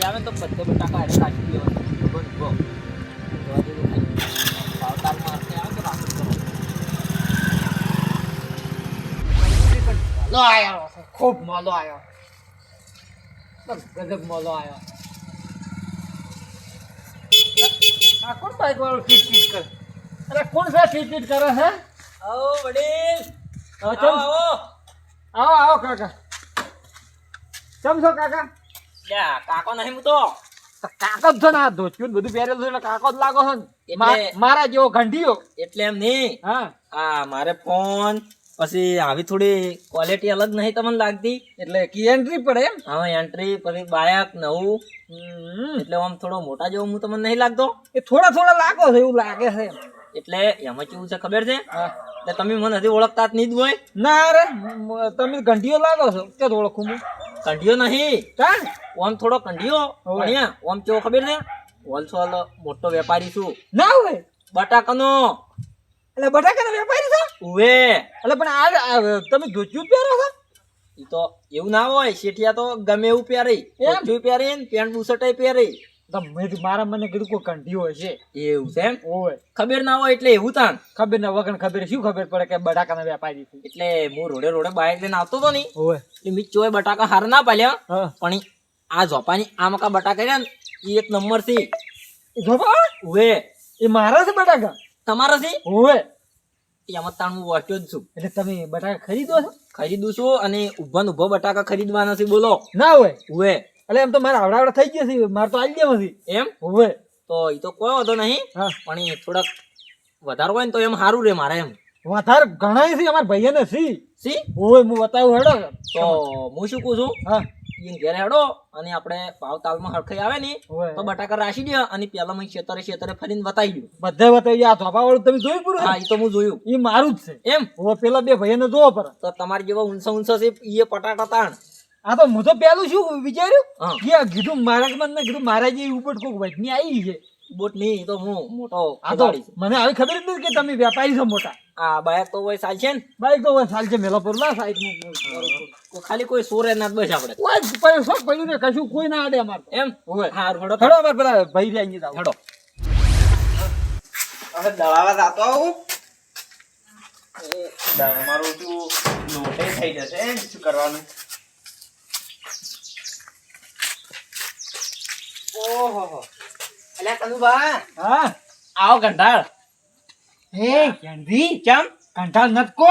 સરખી આવે તો બધો બટાકા એને કાઢી દેવાનો ને ઊભો. જોવા જેવું ખાલી. ભાવતાલમાં હરખી આવે તો? રાખી. મોલો આયો. છે, ખૂબ મોલો આયો. ગજબ મોલો આયો. આ કોણ બાઈક વાળો કીટ કીટ કરે? અરે કોણ છે કીટ કીટ કરે છે આવો વડીલ. આવો, આવો. આવો આવો કાકા. ચમ છો કાકા? લ્યા કાકો નહીં હું તો કાકો જ ના ને બધું પહેરેલું એટલે કાકો જ લાગો છે મારા જેવો ઘંટીયો. એટલે એમ નહીં. હા. આ મારે ફોન પછી આવી થોડી ક્વોલિટી અલગ નહીં તમને લાગતી. એટલે કી એન્ટ્રી પડે એમ? હા એન્ટ્રી પછી બાયક નવું. એટલે આમ થોડો મોટા જેવો હું તમને નહીં લાગતો. એ થોડા થોડા લાગો છે એવું લાગે છે એટલે એમાં કેવું છે ખબર છે. એટલે તમે મને હજી ઓળખતા જ નહીં જ હોય. ના રે તમે ઘંટીઓ લાગો છો. કે ઓળખું હું? કંઢિયો નહીં. કાં? ઓમ થોડો કંઢિયો. અહીંયા ઓમ ચો ખબર છે હોલસેલ મોટો વેપારી છું. ના હોય. બટાકાનો. એટલે બટાકાનો વેપારી છો? ઉવે. એટલે પણ આ તમે જોજ્યું પહેરો છો? એ તો એવું ના હોય શેઠિયા તો ગમે એવું પહેરે. એમ? પહેરે ને પેન્ટ બુશર્ટ પહેરે. મારા મને કીધું કોઈ કંઠી હોય છે એવું છે એમ? ખબર ના હોય એટલે એવું તાણ ખબર ના વગર ખબર શું ખબર પડે કે બટાકાના વેપારી છે? એટલે હું રોડે રોડે બાઇક લઈને આવતો હતો ને હોય એટલે મેં ચોય બટાકા હાર ના પાલ્યા પણ આ ઝોપાની આ મકા બટાકા રહ્યા ને એક નંબરથી એ જોવા એ મારા છે બટાકા? તમારા છે? ઓય. એમાં તાણ હું વાંચ્યો જ છું. એટલે તમે બટાકા ખરીદો છો? ખરીદું છું અને ઊભા ને ઊભો બટાકા ખરીદવાના છે બોલો. ના હોય. ઉવે એટલે એમ તો મારે આવડાવડા થઈ ગયા છે. મારે તો આવી ગયા નથી એમ? હવે તો એ તો કોઈ વાંધો નહીં પણ એ થોડાક વધારો હોય ને તો એમ સારું રે મારે એમ. વધારે ઘણા છે અમારા ભાઈઓને સી. સી? ઓય હું બતાવું હેડો. તો હું શું કહું છું? હા. ઈને ઘેર હેડો અને આપણે ભાવ તાલમાં હરખાઈ આવે ને તો બટાકા રાશી દે અને પેલા મેં ક્ષેત્રે ક્ષેત્રે ફરીને બતાવી દઉં. બધા બતાવી આ ધોબા વાળું તમે જોયું પૂરું હા એ તો હું જોયું. એ મારું જ છે. એમ? હવે પેલા બે ભાઈઓને જોવો પર તો તમારી જેવા ઊંચા ઊંચા છે એ પટાટા તાણ. આ તો હું તો પેલું શું વિચાર્યું? કે કીધું મારા ને કીધું મારા જે ઉપર કોક વચની આવી છે. બોટ નહીં તો હું મોટો. આ તો મને આવી ખબર જ નથી કે તમે વેપારી છો મોટા. આ બાયક તો હોય ચાલશે ને. બાઈક તો હોય ચાલશે મેલો પર ના સાઈડમાં ખાલી કોઈ સોરે ના બસ આપણે. કોઈ પડ્યું શોખ પડ્યું ને કશું કોઈ ના આડે અમાર એમ? હોય. હા હડો હડો અમાર પેલા ભાઈ રહ્યા અહીંયા હડો. હવે દળાવા જાતો આવું. મારું શું લોટે થઈ જશે શું કરવાનું? ઓહો અલ્યા કનુભા હા? આવો કંટાળ. હે કેન્ડી ચમ કંટાળ નત કો.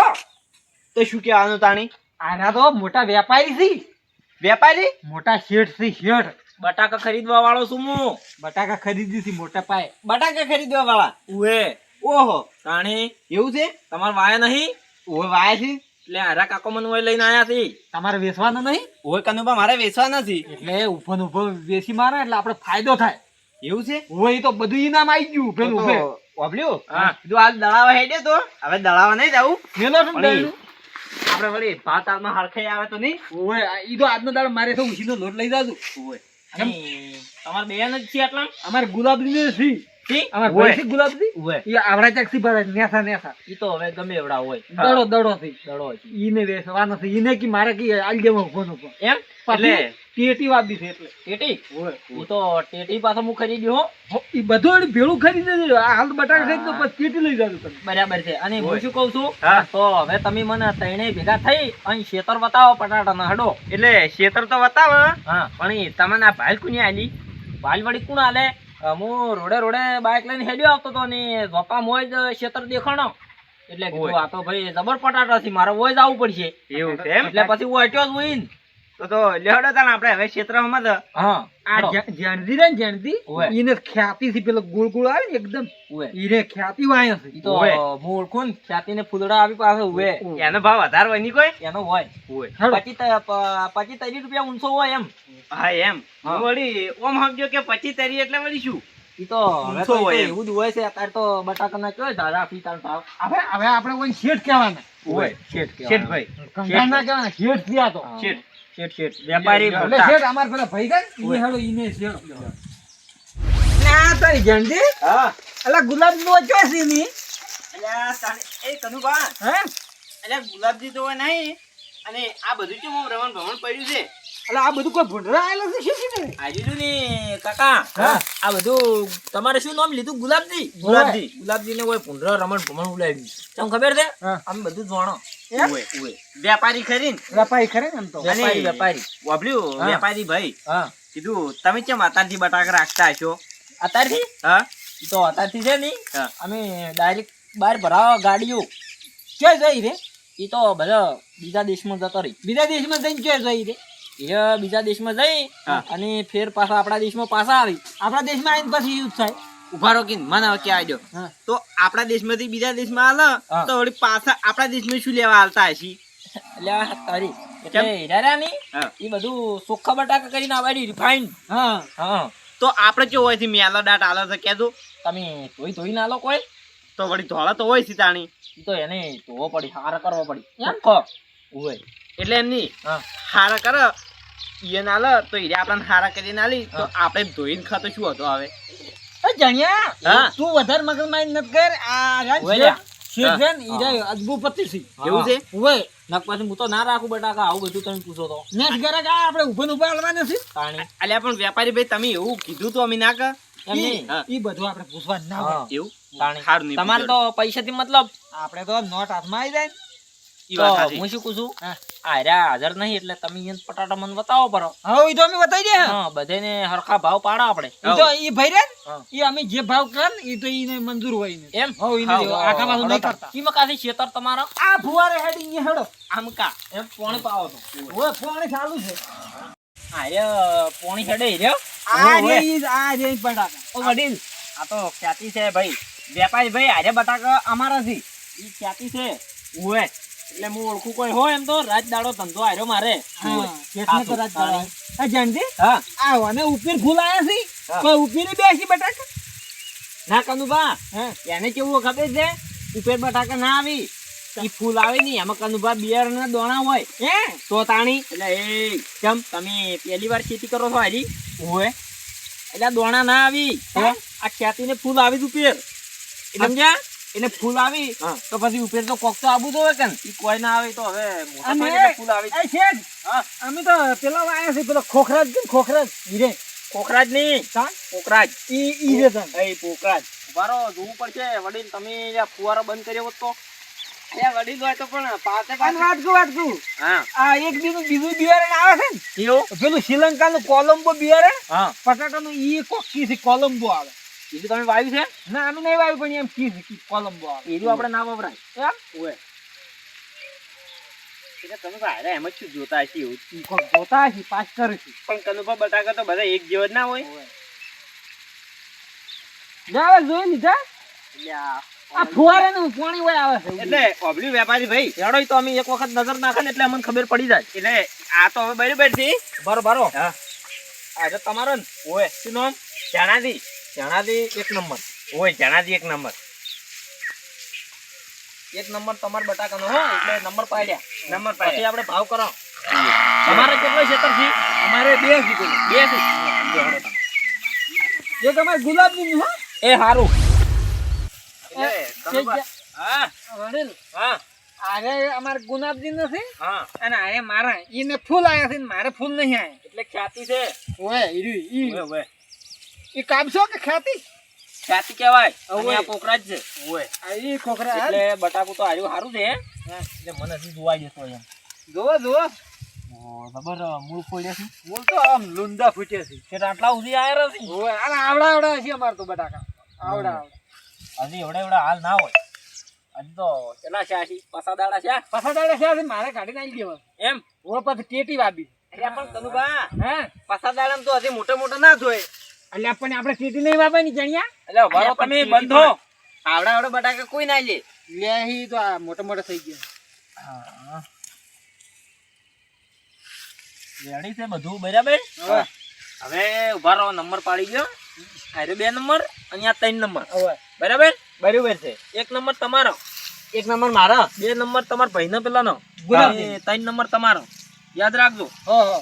તો શું કહેવાનું તાણી? આના તો મોટા વેપારી છે. વેપારી? મોટા શેઠ છે શેઠ. બટાકા ખરીદવા વાળો છું હું. બટાકા ખરીદી છે મોટા પાયે. બટાકા ખરીદવા વાળા? ઉએ ઓહો. તાણી એવું છે? તમાર વાયા નહીં? ઓય વાય છે? એટલે આરા કાકો મને ઓય લઈને આયા છે. તમારે વેચવાના નહીં? ઓય કનુભા મારે વેચવા નથી એટલે ઊભો ઊભો વેચી મારે એટલે આપણે ફાયદો થાય. એવું છે? ઓય તો બધું ઇનામ આવી ગયું પેલું ઉભે. ઓબલ્યો હા. જો આ દળાવા હેડે તો. હવે દળાવા નહીં જાવું મેલો શું? આપણે વળી ભાત તાલમાં હરખાઈ આવે તો નહીં? ઓય ઈ તો આજનો દાડો મારે તો ઉછીનો લોટ લઈ જાજુ. ઓય. તમાર બેન જ છે આટલા અમારે ગુલાબી ને સી ઠીક અમારે ઓય. ભાઈ છે ઈ આવડા ચાક સી નેસા નેસા ઈ તો હવે ગમે એવડા હોય. દડો દડો થી દડો ઈને વેચવાનો છે. ઈને કી મારે કી આલ જેમાં ઊભો. એમ? એટલે એટલે? ટેટી વાપી છે એટલે. ટેટી? ઈ તો ટેટી પાછો હું ખરીદ્યો હો. હો, ઈ બધું ભેળું ખરીદે છે હાલ બટાકા ખરીદ તો પછી ટેટી લઈ જાજુ તમે. બરાબર છે. અને હું શું કઉ છું? તો હવે તમે મને ત્રણેય ભેગા થઈ અને શેતર બતાવો પટાટાના હડો. એટલે શેતર તો બતાવો હા. પણ તમને આ ભાઈ કુની આલી. વાલ વળી કુણ અ, હું રોડે રોડે બાઇક લઈને હેડ્યો આવતો તો ને ઝોપા મોય જ ખેતર દેખાણો. એટલે કીધું આ તો ભાઈ જબર પટાટા છે મારે વોય જ આવવું પડશે. એવું છે એટલે પછી હું હટ્યો જ હોય ને તો તો લેવડો તાણ આપણે હવે ક્ષેત્રમાં જ હા આ હડો. રે ને ઈને ખ્યાતિ થી પેલો ગોળ ગોળ આવે એકદમ ઈને ખ્યાતિ વાય છે. ઈ તો ઓય. હું ઓળખું ને ખ્યાતિને આવી પાસે ઉવે એનો ભાવ વધારે હોય નહીં કોઈ? એનો હોય. હેડો. પચી ત- પ- રૂપિયા ઊંચો હોય એમ. હા એમ. વળી ઓમ સમજો કે પચી તરી એટલે વળી શું? ઈ તો હવે તો હોય એવું જ હોય છે અત્યારે તો બટાકાના કયો ધારા ભાવ. હવે હવે આપણે કોઈ શેઠ કહેવાના. હોય શેઠ શેઠભાઈ કંટાળ ના કહેવાના શેઠ થયા તો. શેઠ. શેઠ શેઠ વેપારી. શેઠ અમાર પેલા ભાઈ છે ઈ હેડો ઈને શેઠ ના તારી જણજી હા. અલા ગુલાબ નો ચો છે ની અલ્યા એ કનુભા હે? અલ્યા ગુલાબજી તો હોય નહીં. અને આ બધું કેમ રમણ ભમણ પડ્યું છે? અલા આ બધું કોઈ ભૂંડરા આયેલો છે શું છે આ આજુ ને કાકા. હા. આ બધું તમારે શું નામ લીધું? ગુલાબજી? ગુલાબજી. ગુલાબજી. ને કોઈ ભૂંડરા રમણ ભમણ ઉલાવી તમને ખબર છે? અમે આમ બધું જાણો. વેપારી ખરી વેપારી ખરે ને એમ તો. વેપારી. વેપારી. વાપર્યું? વેપારી ભાઈ. હા. કીધું તમે કેમ અતારથી બટાકા રાખતા હશો? અત્યારથી હા. ઈ તો અત્યારથી છે ને. અમે ડાયરેક્ટ બહાર ભરાવા ગાડીઓ. ક્યાં જઈ રે? ઈ તો બધા બીજા દેશમાં જતો રહી બીજા દેશમાં જઈને ક્યાં જઈ રે? એ બીજા દેશમાં જઈ અને ફેર પાછા આપણા દેશમાં પાછા આવી. આપણા દેશમાં આવીને પછી યુદ્ધ થાય. ઊભા રોકીને કે મને કે આવજો તો આપણા દેશમાંથી બીજા દેશમાં હાલ તો વળી પાછા આપણા દેશમાં શું લેવા હાલતા હશી? એટલે તારી એટલે એ બધું ચોખ્ખા બટાકા કરીને આવાડી રિફાઈન્ડ હા. હા. તો આપણે કેવું હોય છે મેલો દાટ આલો તો કહેતું તમે ધોઈ ધોઈ ના લો કોઈ. તો વળી ધોળા તો હોય છે તાણી ઈ તો એને ધોવો પડી હાર કરવો પડી. એમ કહો ઉવે. એટલે એમ હાર કરો હારા કરે. ઈએ ના લે તો ઈરે આપણને હારા કરીને આલી તો આપણે ધોઈને ખાતો શું હતો હવે? એ જાણ્યા તું વધારે મગજમારી નથી કર આ રાજ ઓય લ્યા. શેઠ છે ને, ઈ રહ્યો અદભુત પતિ છે એવું છે? ઓય નક પછી હું તો ના રાખું બટાકા આવું બધું તમે પૂછો તો. નેક્સ્ટ ઘરે કા આપણે ઊભા ઊભા હાલવાના નથી પાણી. અલ્યા પણ વેપારી ભાઈ તમે એવું કીધું તો અમે ના કર. ઈ બધું આપણે પૂછવા ના હોય. એવું? પાણી. તમારે તો પૈસાથી મતલબ આપણે તો નોટ હાથમાં આવી જાય ઈ વાત સાચી. હું શું પૂછું? હા. આ હાજર નહીં એટલે તમે એને પટાટા મને બતાવો પરો. હા ઈ તો અમે બતાવી દે. હા. હા બધાને હરખા ભાવ પાડો આપણે. ઈ તો ઈ ભાઈ રે ઈ અમે જે ભાવ કરે ને ઈ તો ઈને મંજૂર હોય ને એમ? હો ઈને હા, દેવા. નહીં કરતા. કીમાં કાથી ખેતર તમારો? આ ફુવારે હેડી ઈ હેડો. આમ એમ પોણી પાવો તો. ઓય ફુવારે ચાલુ છે. આ રે પોણી હેડે રહ્યો. આ રે ઈ આ રે ઈ ઓ વડીલ આ તો ખ્યાતિ છે ભાઈ. વેપારી ભાઈ આરે બટાકા અમારા ઈ ખ્યાતિ છે. એટલે હું ઓળખું કોઈ હોય એમ તો રાત દાડો ધંધો આર્યો મારે. હા તો રાત તાણી. આ જાણજી હા. આ અને ઉપીર ફૂલ આયા છે. કોઈ ઉપીને બેસી બટાકા? ના કનુભા. એને કેવું ખબર છે? ઉપેર બટાકા ના આવી. ઈ ફૂલ આવે નહીં એમાં કનુભા બિયર ના દોણા હોય. હે? તો તાણી. એટલે એ કેમ? તમે પહેલી વાર ખેતી કરો છો હારી? હોય. એટલે દોણા ના આવી. આ ખેતી ખ્યાતિને ફૂલ આવી જ ઉપર સમજ્યા? એટલે ફૂલ આવી તો પછી ઉપર તો કોક તો આબુ તો કે ઈ કોઈ ના આવે તો હવે મોટા અને ફૂલ આવી એ છે હા. અમે તો પેલા આયા છે પેલો ખોખરાજ કે ખોખરાજ? હીરે. ખોખરાજ નહીં. તાન? કોકરાજ ઈ ઈ રે તાન. એ પોકરાજ બારો જોવું પડશે. વડીલ તમે આ ફુવારો બંધ કર્યો હોત તો? એ વડીલ હોય તો પણ પાસે અને વાટકું વાટકું હા. આ એક બીજું બીજું બિયારણ આવે છે ને? એવું પેલું શ્રીલંકાનું કોલંબો બિયારણ? હા. પટાટાનું ઈ કોકી છે કોલંબો આવે. બીજું તમે વાવ્યું છે? ના આનું નહીં વાવ્યું પણ એમ કી છે કી કોલંબો આવે આપણે ના વપરાય. એમ? ઓય. તમે ભાઈ એમ જ શું જોતા હશે એવું. જોતા હશે પાસ કરે પણ કનુભા બટાકા તો બધા એક જેવા જ ના હોય. જાવે જોઈ લીધા? આ ફુવારાનું પાણી હોય આવે એટલે ઓબલ્યું વેપારી ભાઈ હેડો તો અમે એક વખત નજર નાખે ને એટલે અમને ખબર પડી જાય. એટલે આ તો હવે બરોબર છે. બરો બરો. હા. આ તો તમારો ને. ઓય. શું નામ? ચણાથી જણાથી એક નંબર. ઓય ચણાથી એક નંબર. એક નંબર તમારા બટાકાનો હો એટલે નંબર પાડ્યા. નંબર પછી આપણે ભાવ કરો. તમારે કેટલો ક્ષેત્ર છે અમારે બે પેલું. બે છે એ ગુલાબ ગુલાબનું હો. એ સારું એટલે છે કનુભા- જે- હા? હા. આરે અમારે ગુલાબજી નથી? હા. અને આરે મારા ઈને ફૂલ આયા છે મારે ફૂલ નહીં આયા. એટલે ખ્યાતિ છે. ઓય ઈ ઈ ઓય ઓય. ઈ કાપશો કે ખાતી? ખ્યાતિ કહેવાય. અને આ જ છે. ઓય. આ ઈ હા? એટલે બટાકુ તો હાર્યું સારું છે. એટલે મને હજી જોવાઈ જતો એમ. જોવો જોવો. ખબર મૂળ ખોલ્યા છે? બોલ તો આમ લુંડા ફૂટ્યા છે. કે આટલા સુધી આયા નથી ઓય અને આવડા આવડા છે અમાર તો બટાકા. આવડા આવડા. હજી એવડા એવડા હાલ ના હોય. હજી તો કેટલા છે આશી? પસા દાડા છે પાછા દાડે છે મારે કાઢી નાખી દેવા એમ? ઓ પછી કેટી વાબી પણ કનુભા હે. પાછા દાડામાં તો હજી મોટા મોટા ના ધોય. એટલે આપણને આપણે સીટી નહીં વાપવાની જણ્યા એટલે વારો તમે બંધો. આવડા આવડા બટાકા કોઈ ના લે. લે હી તો આ મોટા મોટા થઈ ગયા. રેડી છે બધું બરાબર? હવે. ઊભા રહો નંબર પાડી ગયો અરે બે નંબર અહીંયા ત્રણ નંબર. હવે. બરાબર? બરોબર છે. એક નંબર તમારો. એક નંબર મારો. બે નંબર તમારા ભાઈનો પેલાનો. પેલા નો ત્રણ નંબર તમારો. યાદ રાખજો. હો હો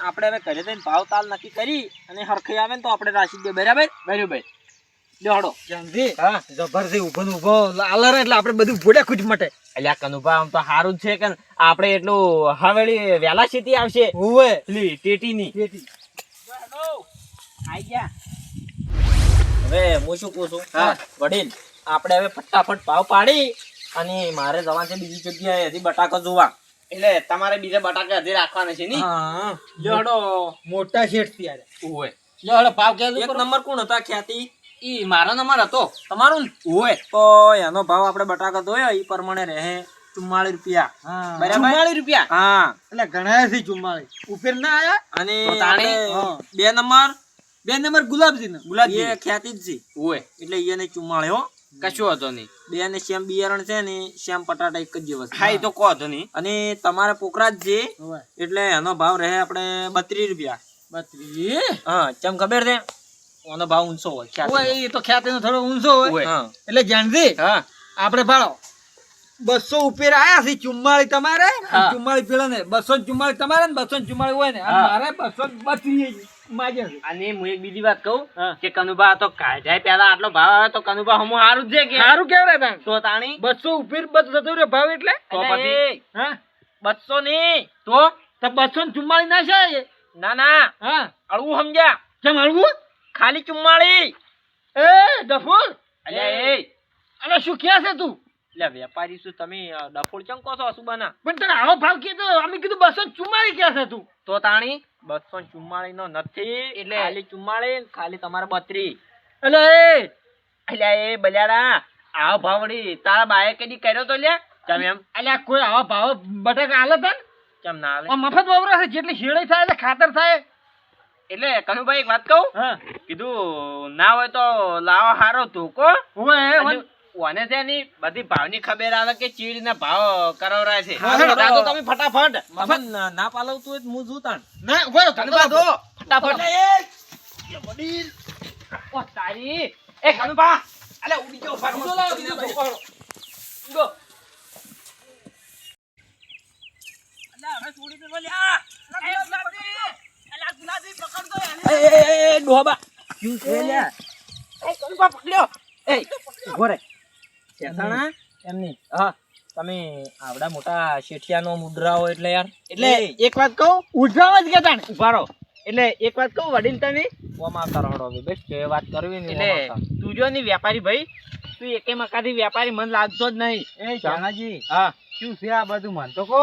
આપણે હવે ઘરે જઈને ભાવ તાલ નક્કી કરી અને હરખી આવે ને તો આપણે રાશી દે બરાબર? બરોબર. લ્યો હડો જંગી હા. જબરથી ઊભો ઊભો લાલર એટલે આપણે બધું ખુજ મટે. અલ્યા કનુભા આમ તો સારું જ છે કે આપણે એટલું હવેળી વેલા આવશે. હોવે કેટી આઈ ગયા. હવે હું શું કહું છું? હા. વડીલ આપણે હવે ફટાફટ ભાવ પાડી અને મારે જવા છે બીજી જગ્યાએ હજી બટાકા જોવા. એટલે તમારે બીજા બટાકા હજી રાખવાના છે ની હા. લેડો મોટા શેઠથી આરે ઓય લેડો ભાવ કે એક નંબર કોણ હતા ખ્યાતિ? ઈ મારો નંબર હતો. તમારો? ઓય તો એનો ભાવ આપણે બટાકા ધોયો એ પ્રમાણે રહે. ચુમ્માળી રૂપિયા. હા. બરાબર? ચુમ્માળીસ રૂપિયા? હા. એટલે ઘણા છે ચુમ્માળી ઉપર ના આયા? અને. બે નંબર? બે નંબર ગુલાબજી ને ગુલાબજી એ ખ્યાતિ જ છે. ઓય એટલે એને ચુમ્માળે હો કશું હતો નહીં. બે ને શ્યામ બિયારણ છે ને શ્યામ પટાટા એક જ જેવા હા એ તો કહો હતો નહીં. અને તમારા પોકરા જ છે એટલે એનો ભાવ રહે આપણે બત્રીસ રૂપિયા. બત્રીસ? હા ચમ ખબર છે? એનો ભાવ ઊંચો હોય એ તો ખ્યાતિ નો થોડો ઊંચો હોય. એટલે જાણજી હા. આપણે ભાડો બસો ઉપર આયા છે ચુમ્માળી તમારે. ચુમ્માળી પેલા ને બસો ચુમ્માળી તમારે ને બસો ચુમ્માળી હોય ને મારે બસો બત્રીસ. અને હું એક બીજી વાત કહું. કે કનુભા તો કાઢાય પેલા આટલો ભાવ આવે તો કનુભા હમું સારું જ છે કે? સારું કેવડે તાણ તો તાણી? બસો ઉપર બસ જતો રહ્યો ભાવ એટલે? તો પછી? હા? બસો ની તો? તો બસો ને ચુમ્માળી ના છે ના ના. હા. અળવું સમજ્યા. કેમ હળવું? ખાલી ચુમ્માળી. એ ડફોર. અલ્યા એ. અરે શું ક્યાં છે તું? એટલે વેપારી શું તમે ડફોડ ચમ કહો છો અસુબાના પણ તને આવો ભાવ કીધો અમે કીધું બસો ચુમ્માળી ક્યાં છે તું? તો તાણી બસો ચુમ્માળી નો નથી એટલે ખાલી ચુમ્માળી ખાલી તમારે બત્રી. એટલે એટલે એ બલ્યાડા આવો ભાવ તારા બાએ કદી કર્યો તો લે ચમ એમ? અલ્યા કોઈ આવા ભાવ બટાકા આલે તન? કેમ ના હાલે? મફત વાપરે છે જેટલી શેળી થાય એટલે ખાતર થાય. એટલે કનુભાઈ એક વાત કહું? કીધું ના હોય તો લાવો હારો ધોકો. હું ઓને છે ની બધી ભાવની ખબર આવે કે ચીડના ભાવ કરાવરા છે? તો તમે ફટાફટ. ના પાલવતું હોય હું જોતા ના ઊભો ઊભા રહો, ફટાફટ. એ ફટાફટ ઓ તારી. એ કનુબા અલે ઉડી ગયો ફાટ બીજો લાવો. ઉડો દે એ દો ડોબા ક્યું છે લ્યા એ કનુભા પકડ્યો. એ ઊભો રે ચેતાણા એમની. હા તમે આવડા મોટા શેઠિયાનો મુદ્રાઓ એટલે યાર. એટલે એક વાત કહું? ઉઠાવ જ કેતા તાણે. ઊભા એટલે એક વાત કહું વડીલ તમે? ઓમ હવે બેસ્ટ છે વાત કરવી ને એટલે તું જો ની વેપારી ભાઈ તું એકે મકાથી વેપારી મન લાગતો જ નહીં. એ જાનાજી. હા. શું છે આ બધું? મન તો કહો.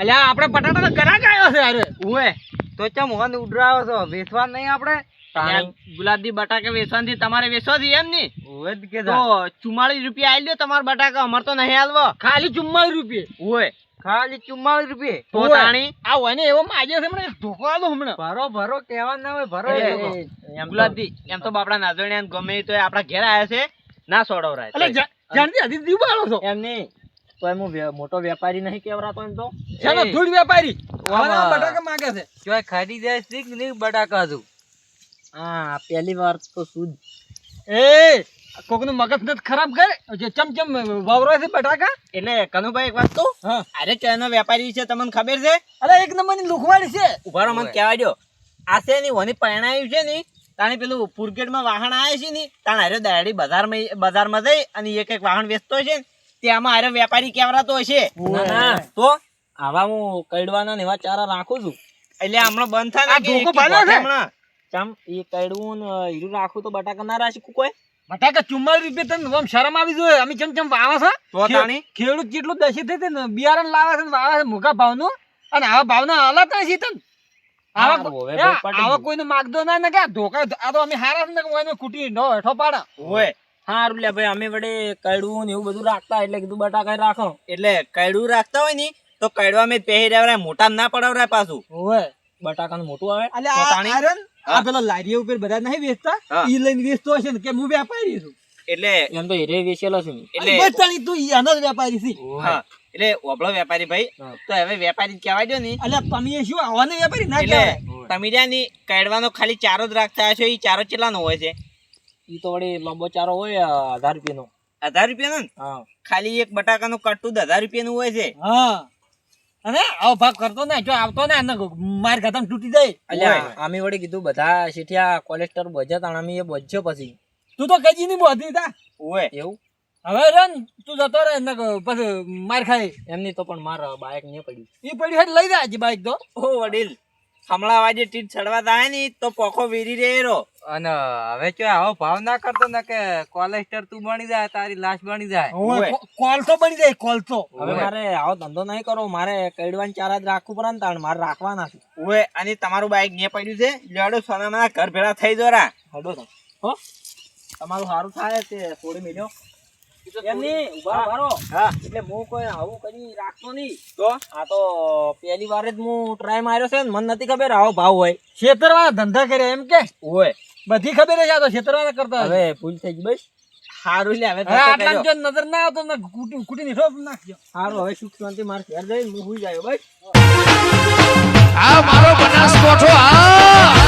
અલ્યા આપણે બટાટા ગરાક આવ્યો છે અરે ઉવે. તો ચમ હોન ઉડરાવો છો? વેચવા નહીં આપણે? ગુલાબી બટાકા વેચવાથી તમારે વેચવા છે એમ ની જ તો ચુમ્માળીસ રૂપિયા આલી લ્યો તમારા બટાકા અમાર તો નહીં હાલવો. ખાલી ચુમ્માળીસ રૂપિયા. હોય ખાલી ચુમ્માળીસ રૂપિયા. તો તાણી? આ હોય ને એવો માજે છે ધોકો આલો હમણાં. ભરો ભરો કહેવા ના હોય ભરો એટલે ગુલાબી એમ તો. બાપડા નાજોણિયા ગમે તો આપડા ઘેર આવ્યા છે. ના સોડવરાય. અલે જા- જાનજી હજી દીવાળો છો. એમ નહીં. તો એમ મોટો વેપારી નહીં કેવરાતો એમ તો. ધૂળ વેપારી. બટાકા માંગે છે. ખાડી જાય શીખ નહીં બટાકા તું હા પહેલી વાર તો શું એ કોકનું મગજ નથી ખરાબ કરે. જે ચમ વાવરો છે બટાકા એટલે કનુભાઈ એક વાત તો હા. અરે ચાયનો વેપારી છે તમને ખબર છે? અરે એક નંબરની લુખવાડી છે. ઉભારો મને કહેવા દો. આ છે ની ઓની પરણાયું છે ની તાણે પેલું પુરગેટમાં વાહન આવે છે ની તાણે હારે દાડી બજારમાં બજારમાં જઈ અને એક એક વાહન વેચતો છે ને ત્યાંમાં હારે વેપારી કેવરાતો હશે તો? આવા હું કઈડવાના ને એવા ચારા રાખું છું. એટલે હમણાં બંધ થાય આ ને ચમ એ કડવું ને હીરું રાખું તો બટાકા ના રાખી કોઈ? બટાકા ચુમ્માલીસ રૂપિયા તને આમ શરમ આવી જોઈએ. અમે ચમ ચમ વાવા છે તો તાણી? ખેડૂત જેટલું દશી થઈ ને બિયારણ લાવે છે વાવે છે મોટા ભાવનું. અને આવા ભાવના હાલત નથી તને. આવા. કોઈને માગદો ના ને કે ધોકા આ તો અમે હારા ને કે ઓયને કૂટી નો હેઠો પાડા. ઓય હારું લે ભાઈ અમે વડે કડવું ને એવું બધું રાખતા એટલે કીધું બટાકા રાખો. એટલે કૈડું રાખતા હોયની તો કડવા મેં પહેરી મોટા ના પડાવરાય પાછું. હોય બટાકાનું મોટું આવે. આ પેલો લારીઓ ઉપર બધા નહીં વેચતા? ઈ લઈને વેચતો હશે ને કે હું વેપારી છું. એટલે એમ તો હીરે વેચેલો છું ને. એટલે બસ તાણી તું એનો જ વેપારી છે. એટલે ઓબળો વેપારી ભાઈ તો હવે વેપારી કહેવાય દો ને. એટલે તમે શું આવવાનો વેપારી? ના કહેવાય. તમે જ્યાં ની કાઢવાનો ખાલી ચારો જ રાખતા હશો એ ચારો કેટલાનો હોય છે? ઈ તો વળી લાંબો ચારો હોય હજાર રૂપિયાનો. હજાર રૂપિયાનો ને? ખાલી એક બટાકાનું કટ્ટું હજાર રૂપિયાનું હોય છે? હા. અને આવો ભાગ કરતો ને જો આવતો ને એને માર ખતમ તૂટી જાય. અલ્યા અમે વડે કીધું બધા શેઠિયા કોલેસ્ટર બજે તાણ અમે એ બજ્યો પછી. તું તો કજી ની બોધી તા. ઓય. એવું? હવે રન તું જતો રે ને પછી માર ખાય. એમની તો પણ માર બાઇક નહીં પડી. ઈ પડી હેઠ લઈ જાય બાઈક તો. ઓ વડીલ. હમણાં જે ટીટ ચડવા થાય ને તો પોખો વીરી રે રો અને હવે કે આવો ભાવ ના કરતો ને કે કોલેસ્ટર તું બની જાય તારી લાશ બની જાય. કોલસો બની જાય કોલસો હવે મારે આવો ધંધો નહીં કરો મારે કઈડવાન ચાર જ રાખવું પડે ને તાણ મારે રાખવાના છે. ઓએ અને તમારું બાઈક ને પડ્યું છે? લેડો સોનાના ઘર ભેળા થઈ જોરા હડો હો? તમારું સારું થાય તે થોડી મેલ્યો ખબર આવો ભાવ હોય. છેતરવાળા બધી ખબર આ હવે ભૂલ થઈ ગઈ બસ. સારું લે હવે નજર ના આવતો ને કુટી હવે સુખ શાંતિ માર ઘેર જઈને હું હુઈ મારો બનાસ આ